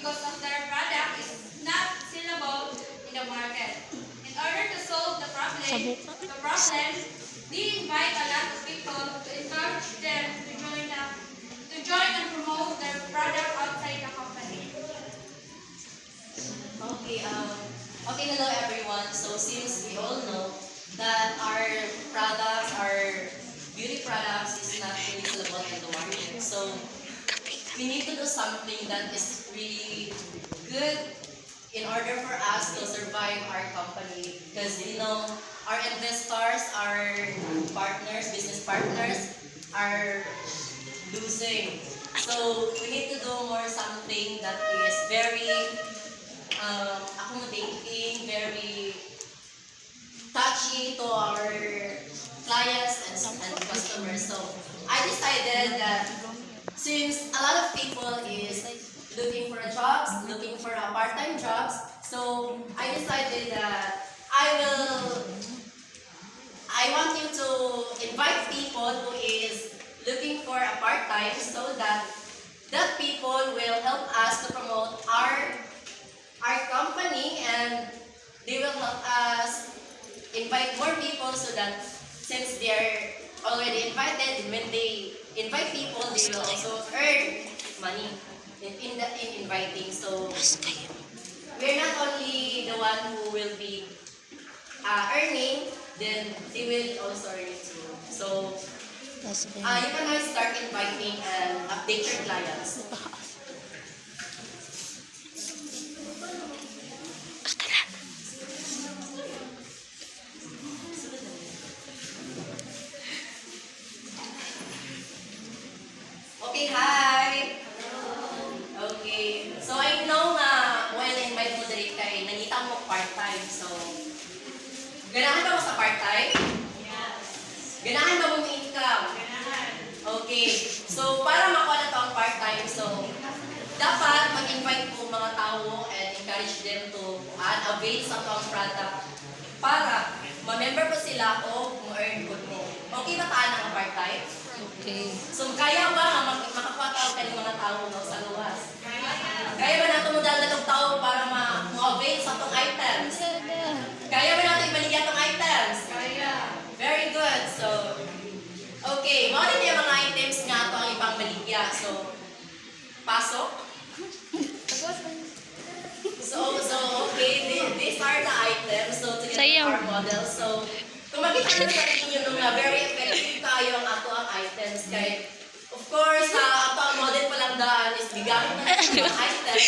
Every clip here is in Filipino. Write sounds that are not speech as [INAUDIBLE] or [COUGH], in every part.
because of their product is not sellable in the market. In order to solve the problem, the problem, they invite a lot of people to encourage them to join the, to join and promote their product outside the company. Okay, um, okay, hello everyone. So since we all know that our products, our beauty products is not really sellable in the market. So we need to do something that is really good in order for us to survive our company. Because you know, our investors, our partners, business partners are losing. So we need to do more something that is very um, accommodating, very touchy to our clients and, and customers. So I decided that since a lot of people is looking for jobs, looking for a part-time jobs, so I decided that I will, I want you to invite people who is looking for a part-time so that that people will help us to promote our our company and they will help us invite more people so that since they're already invited, when they invite people, they will also earn money in, the, in inviting. So we're not only the one who will be uh, earning, then they will also earn it too. So uh, you can now start inviting and update your clients. Kay, nangita mo part-time. So, ganahan ba mo sa part-time? Yes. Ganahan ba mo ng income? Ganahan. Okay. So, para makuha na to ang part-time, so, dapat mag-invite po mga tao and encourage them to uh, avail sa to ang product para ma-member po sila o ma-earn po mo. Okay ba taan ang part-time? Okay. So, kaya ba nga mag- makakuha tao kayo mga tao no, sa luwas? Kaya ba natin mo daldalang tao para ma- ma-avail sa itong items? Kaya ba natin ibaligyan itong items? Kaya. Very good. So, okay. Mga din yung mga items nga ito ang ibang baligya. So, pasok. So, so okay. Th- These are the items. So, to get our model. So, kung nyo sa inyo nung na very effective tayo ang ato ang items. Kay, of course, sa ato ang model palang daan is bigamit na yung mga items.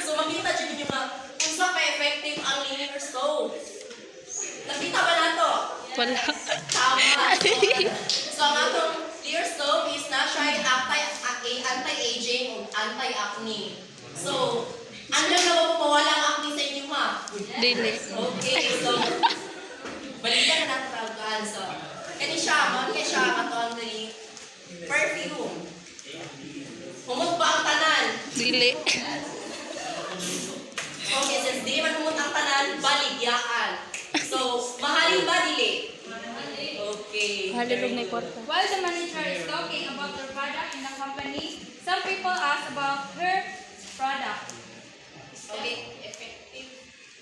So, makita nyo ninyo nga kung sa ka-effective ang linear stove. Nakita ba na to? Wala. Tama. so, ang atong clear stove is na siya ay anti-aging o anti-acne. So, ano lang naman po mawala ang acne sa inyo, ma? Dili. Okay, so, balikan na natin ang gaan. So, kani siya, mo kaya siya katon ni perfume. Humot ba ang tanan? Dili. Okay, since di man humot ang tanan, baligyaan. So, mahalin ba dili? Okay. Halilog na kwarta. While the manager is talking about her company, some people ask about her product. Okay, effective.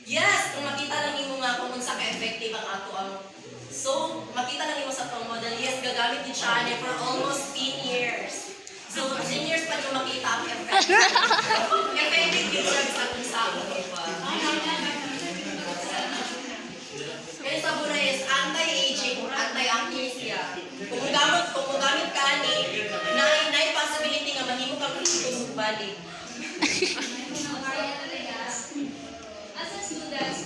Yes, kung makita lang nimo nga kung unsa ka effective ang ato ang So, makita lang nimo sa tong model. Yes, gagamit ni Chane for almost 10 years. So, 10 years pa niyo makita ang effective. [LAUGHS] effective din siya sa isa. Kaya sa muna is anti-aging, anti-acne siya. Kung gamit, kung gamit ka ni, na, na possibility nga mahimo kang kusog balik. As a student, we also some products that is affordable. Affordable na lang siya for us students.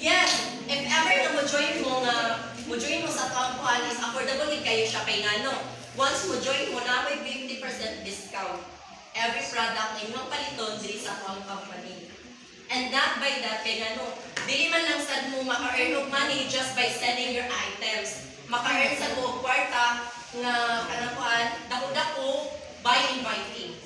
Yes, if ever na mo join mo nga, mo join mo sa kampuan is affordable din kayo siya kay ngano. Once mo join mo na may 50% discount. Every product na inyong paliton diri sa akong company. And not by that, kay ngano, dili man lang sad mo maka-earn of money just by selling your items. Maka-earn sa og kwarta nga kanang kuan, dako-dako by inviting.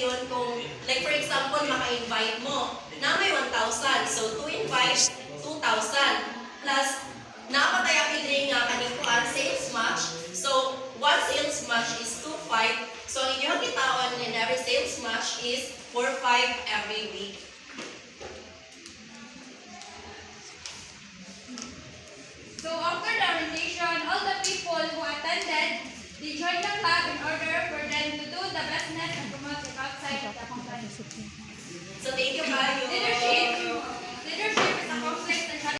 Yun kung, like for example, maka-invite mo na may 1,000. So, to invite, 2,000. Plus, napatay ang pinring nga kaning kuan sales match. So, one sales match is 2,500. So, ang inyong kitaon in every sales match is 4,500 every week.